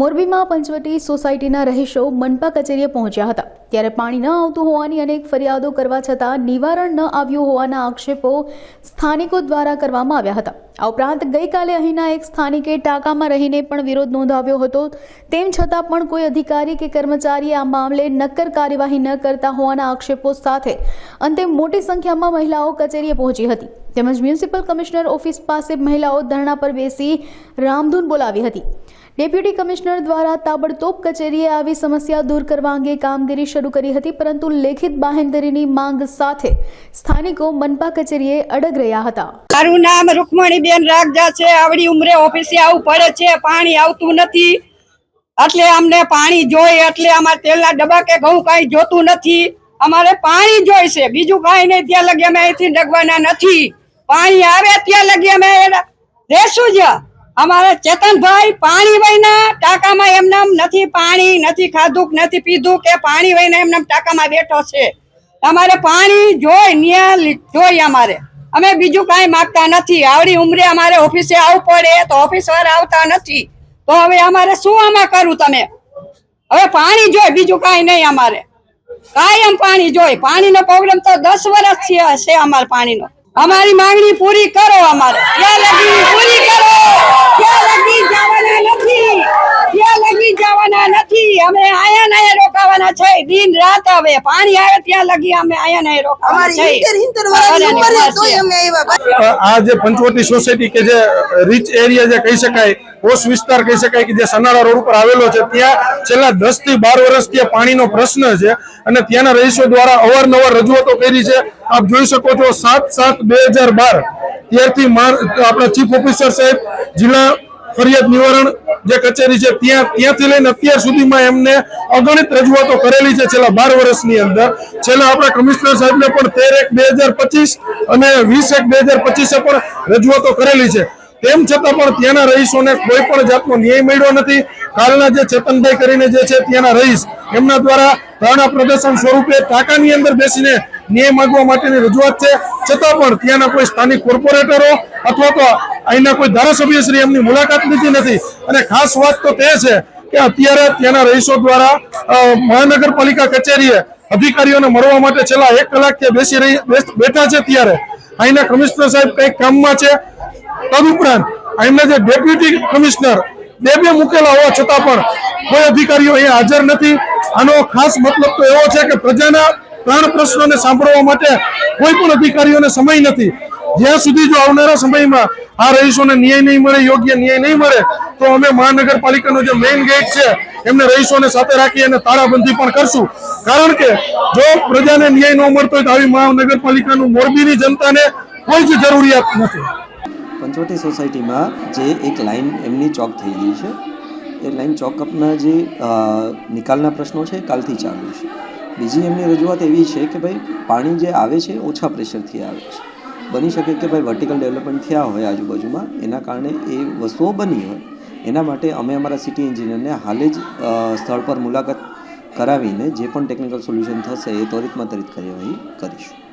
મોરબીમાં પંચવટી સોસાયટીના રહીશો મનપા કચેરીએ પહોંચ્યા હતા. ત્યારે પાણી ન આવતું હોવાની અનેક ફરિયાદો કરવા છતાં નિવારણ ન આવ્યું હોવાના આક્ષેપો સ્થાનિકો દ્વારા કરવામાં આવ્યા હતા. આ ઉપરાંત ગઈકાલે અહીંના એક સ્થાનિકે ટાંકામાં રહીને પણ વિરોધ નોંધાવ્યો હતો. તેમ છતાં પણ કોઈ અધિકારી કે કર્મચારીએ આ મામલે નક્કર કાર્યવાહી ન કરતા હોવાના આક્ષેપો સાથે અંતે મોટી સંખ્યામાં મહિલાઓ કચેરીએ પહોંચી હતી. તેમજ મ્યુનિસિપલ કમિશનર ઓફિસ પાસે મહિલાઓ ધરણા પર બેસી રામધૂન બોલાવી હતી. ડેપ્યુટી કમિશનર દ્વારા તાબડતોબ કચેરીએ આવી સમસ્યા દૂર કરવા અંગે કામગીરી શરૂ કરી હતી, પરંતુ લેખિત બાહેંધરીની માંગ સાથે સ્થાનિકો મનપા કચેરીએ અડગ રહ્યા હતા. મારું નામ રૂકમણીબેન રાખજા છે, આવડી ઉંમરે ઓફિસે આવવું પડે છે, પાણી આવતું નથી. એટલે અમને પાણી જોઈએ, એટલે અમારે તેલના ડબ્બા કે ઘઉં કાંઈ જોતું નથી. અમારે પાણી જોઈશે બીજું કાંઈ નહીં, ત્યાં લગી અમે અહીંથી ડગવાના નથી. પાણી આવે ત્યાં લગી અમે રહેશું જ. અમારે ચેતનભાઈ પાણી વહીના ટાંકામાં એમનામ નથી પાણી, નથી ખાધું, નથી પીધું કે પાણી વહીને એમનામ ટાંકામાં બેઠો છે. અમારે પાણી જોઈ, ન્યા જોઈ અમારે. અમે બીજું કાંઈ માંગતા નથી. આવડી ઉંમરે અમારે ઓફિસે આવવું પડે તો ઓફિસ વાળા આવતા નથી. તો હવે અમારે શું આમાં કરવું તમે? હવે પાણી જોઈ, બીજું કાંઈ નહીં અમારે. કાયમ પાણી જોઈ. પાણીનો પ્રોબ્લેમ તો દસ વર્ષ છે અમારે પાણીનો. અમારી માંગણી પૂરી કરો અમારે. ત્યાં લગી પૂરી કરો. ત્યાં લગી જવાના નથી. ત્યાં લગી જવાના નથી. અમે આયા ને રોકાવાના છે. દિન રાત હવે પાણી આવે ત્યાં લગી અમે આયા ને રોકાવાના છે. આ જે પંચવટી સોસાયટી કે જે રીચ એરિયા જે કહી શકાય પોષ વિસ્તાર કહી શકાય કે જે સનારા રોડ ઉપર આવેલો છે ત્યાં છેલ્લા દસથી બાર વર્ષથી ત્યાં પાણીનો પ્રશ્ન છે અને ત્યાંના રહીશો દ્વારા અવારનવાર રજૂઆતો કરી છે. આપ જોઈ શકો છો સાત સાત બે હજાર બાર ત્યારથી આપણે આપણા ચીફ ઓફિસર સાહેબ જિલ્લા ફરિયાદ નિવારણ જે કચેરી છે, ત્યાં ત્યાંથી લઈને અત્યાર સુધીમાં એમને અગણિત રજૂઆતો કરેલી છે છેલ્લા બાર વર્ષની અંદર. છેલ્લા આપણા કમિશનર સાહેબને પણ તેર એક બે હજાર પચીસ અને વીસ એક બે હજાર પચીસે પણ રજૂઆતો કરેલી છે. તેમ છતાં પણ ત્યાંના રહીશોને કોઈ પણ જાતનો ન્યાય મળ્યો નથી. કાલના જે ચેતનભાઈ કરીને જે છે ત્યાંના રહીશ, એમના દ્વારા ધરણા પ્રદર્શન સ્વરૂપે ટાંકાની અંદર બેસીને ન્યાય માંગવા માટેની રજૂઆત છે. છતાં પણ ત્યાંના કોઈ સ્થાનિક કોર્પોરેટરો અથવા તો અહીંના કોઈ ધારાસભ્યશ્રી એમની મુલાકાત લીધી નથી. અને ખાસ વાત તો તે છે કે અત્યારે ત્યાંના રહીશો દ્વારા મહાનગરપાલિકા કચેરીએ અધિકારીઓને મળવા માટે છેલ્લા એક કલાક ત્યાં બેસી રહી બેઠા છે ત્યારે. અહીંના કમિશનર સાહેબ કંઈક કામમાં છે. તદુપરાંત અહીંના જે ડેપ્યુટી કમિશનર, બે બે મૂકેલા હોવા છતાં પણ કોઈ અધિકારીઓ અહીંયા હાજર નથી. આનો ખાસ મતલબ તો એવો છે કે પ્રજાના પ્રાણ પ્રશ્નોને સાંભળવા માટે કોઈ પણ અધિકારીઓને સમય નથી. જ્યાં સુધી જો આવનારા સમયમાં આ રહીશોને ન્યાય નહીં મળે, યોગ્ય ન્યાય નહીં મળે, તો અમે મહાનગરપાલિકાનો જે મેઇન ગેટ છે, એમને રહીશોને સાથે રાખી અને તાળાબંધી પણ કરશું. કારણ કે જો પ્રજાને ન્યાય ન મળતો હોય તો આવી મહાનગરપાલિકાનું મોરબીની જનતાને કોઈ જ જરૂરિયાત નથી. પંચવટી સોસાયટીમાં જે એક લાઈન એમની ચોક થઈ ગઈ છે, એ લાઈન ચોકઅપના જે નિકાલના પ્રશ્નો છે કાલથી ચાલુ છે. બીજી એમની રજૂઆત એવી છે કે ભાઈ, પાણી જે આવે છે ઓછા પ્રેશરથી આવે છે. બની શકે કે ભાઈ વર્ટિકલ ડેવલપમેન્ટ થયા હોય આજુબાજુમાં, એના કારણે એ વસ્તુઓ બની હોય. એના માટે અમે અમારા સિટી એન્જિનિયરને હાલે જ સ્થળ પર મુલાકાત કરાવીને જે પણ ટેકનિકલ સોલ્યુશન થશે એ ત્વરિતમાં ત્વરિત કાર્યવાહી કરીશું.